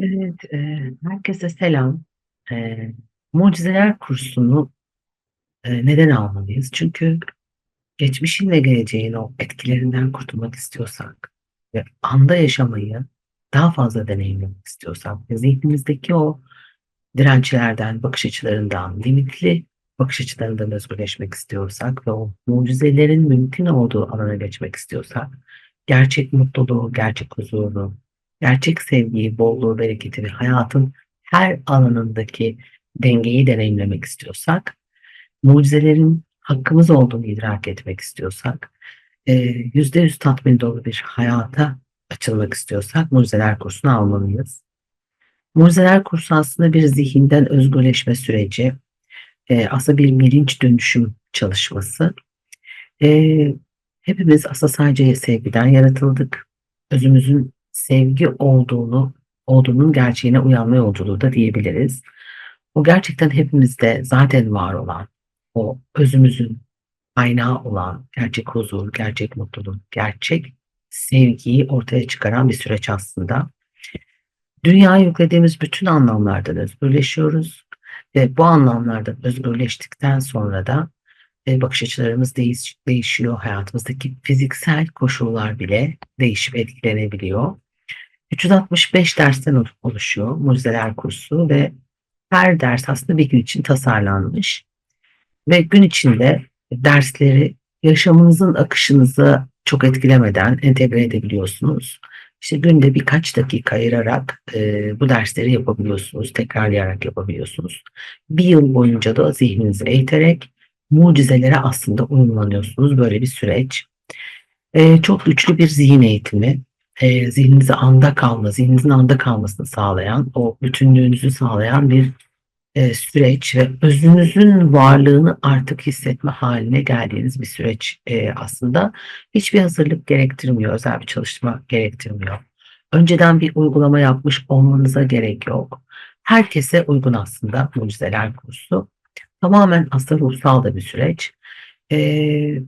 Evet, eee, herkese selam. Eee, Mucizeler kursunu, eee, neden almalıyız? Çünkü geçmişin ve geleceğin o etkilerinden kurtulmak istiyorsak ve anda yaşamayı daha fazla deneyimlemek istiyorsak ve zihnimizdeki o dirençlerden, bakış açılarından, limitli bakış açılarından özgürleşmek istiyorsak ve o mucizelerin mümkün olduğu alana geçmek istiyorsak, gerçek mutluluğu, gerçek huzuru, gerçek sevgiyi, bolluğu, bereketi ve hayatın her alanındaki dengeyi deneyimlemek istiyorsak, mucizelerin hakkımız olduğunu idrak etmek istiyorsak, eee, %100 tatmin dolu bir hayata açılmak istiyorsak Mucizeler kursunu almalıyız. Mucizeler kursu aslında bir zihinden özgürleşme süreci. Eee, aslında bir bilinç dönüşüm çalışması. Eee, hepimiz aslında sadece sevgiden yaratıldık. Özümüzün sevgi olduğunu, olduğunun gerçeğine uyanma yolculuğu da diyebiliriz. O gerçekten hepimizde zaten var olan, o özümüzün kaynağı olan gerçek huzur, gerçek mutluluk, gerçek sevgiyi ortaya çıkaran bir süreç aslında. Dünyaya yüklediğimiz bütün anlamlardan özgürleşiyoruz ve bu anlamlardan özgürleştikten sonra da eee, bakış açılarımız değiş değişiyor. Hayatımızdaki fiziksel koşullar bile değişip etkilenebiliyor. 365 dersten olu oluşuyor Mucizeler kursu ve her ders aslında bir gün için tasarlanmış ve gün içinde dersleri yaşamınızın akışınızı çok etkilemeden entegre edebiliyorsunuz. İşte günde birkaç dakika ayırarak, eee, bu dersleri yapabiliyorsunuz, tekrarlayarak yapabiliyorsunuz. 1 yıl boyunca da zihninizi eğiterek mucizelere aslında uyumlanıyorsunuz. Böyle bir süreç. Eee, çok güçlü bir zihin eğitimi. Eee, zihninizi anda kalma, zihninizin anda kalmasını sağlayan, o bütünlüğünüzü sağlayan bir, eee, süreç ve özünüzün varlığını artık hissetme hâline geldiğiniz bir süreç, eee, aslında. Hiçbir hazırlık gerektirmiyor, özel bir çalışma gerektirmiyor. Önceden bir uygulama yapmış olmanıza gerek yok. Herkese uygun aslında Mucizeler kursu. Tamamen aslında ruhsal da bir süreç. Eee,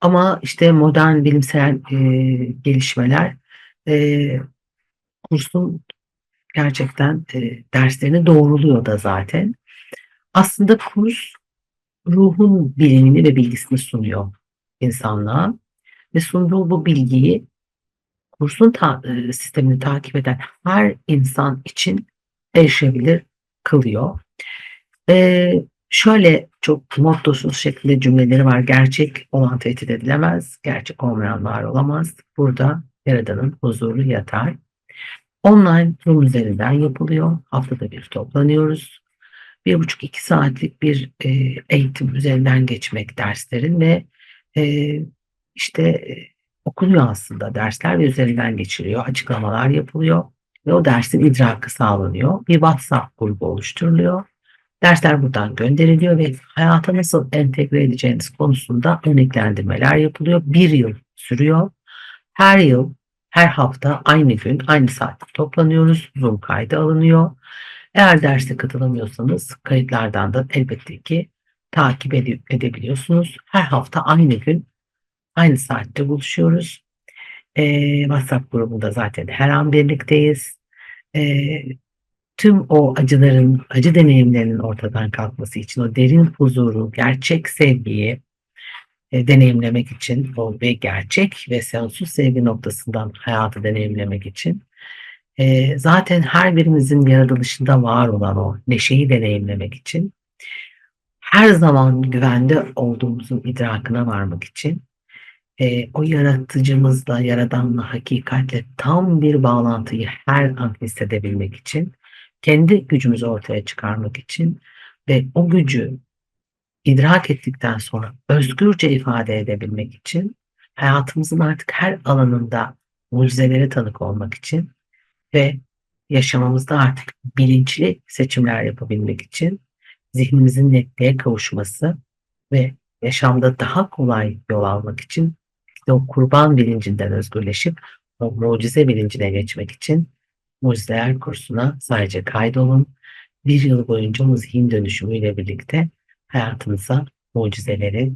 ama işte modern bilimsel, eee, gelişmeler, eee, kursun gerçekten, eee, derslerini doğruluyor da zaten. Aslında kurs ruhun bilimini ve bilgisini sunuyor insanlığa ve sunduğu bu bilgiyi kursun ta eee, sistemini takip eden her insan için erişebilir kılıyor. Eee, şöyle çok mottosuz şekilde cümleleri var: "Gerçek olan tehdit edilemez, gerçek olmayan var olamaz. Burada Yaradan'ın huzuru yatar." Online Zoom üzerinden yapılıyor. Haftada 1 toplanıyoruz. 1,5-2 saatlik bir, eee, eğitim üzerinden geçmek derslerin ve, eee, işte, eee, okunuyor aslında dersler ve üzerinden geçiliyor. Açıklamalar yapılıyor ve o dersin idrakı sağlanıyor. Bir WhatsApp grubu oluşturuluyor. Dersler buradan gönderiliyor ve hayata nasıl entegre edeceğiniz konusunda örneklendirmeler yapılıyor. 1 yıl sürüyor. Her yıl, her hafta aynı gün, aynı saatte toplanıyoruz. Zoom kaydı alınıyor. Eğer derse katılamıyorsanız kayıtlardan da elbette ki takip ede edebiliyorsunuz. Her hafta aynı gün, aynı saatte buluşuyoruz. Eee, WhatsApp grubunda zaten her an birlikteyiz. Eee, tüm o acıların, acı deneyimlerinin ortadan kalkması için, o derin huzuru, gerçek sevgiyi, eee, deneyimlemek için o ve gerçek ve sonsuz sevgi noktasından hayatı deneyimlemek için, eee, zaten her birimizin yaratılışında var olan o neşeyi deneyimlemek için, her zaman güvende olduğumuzun idrakına varmak için, eee, o yaratıcımızla, Yaradan'la, hakikatle tam bir bağlantıyı her an hissedebilmek için, kendi gücümüzü ortaya çıkarmak için ve o gücü idrak ettikten sonra özgürce ifade edebilmek için, hayatımızın artık her alanında mucizelere tanık olmak için ve yaşamamızda artık bilinçli seçimler yapabilmek için, zihnimizin netliğe kavuşması ve yaşamda daha kolay yol almak için, işte o kurban bilincinden özgürleşip o mucize bilincine geçmek için Mucizeler kursuna sadece kaydolun. 1 yıl boyunca o zihin dönüşümüyle birlikte hayatınıza mucizeleri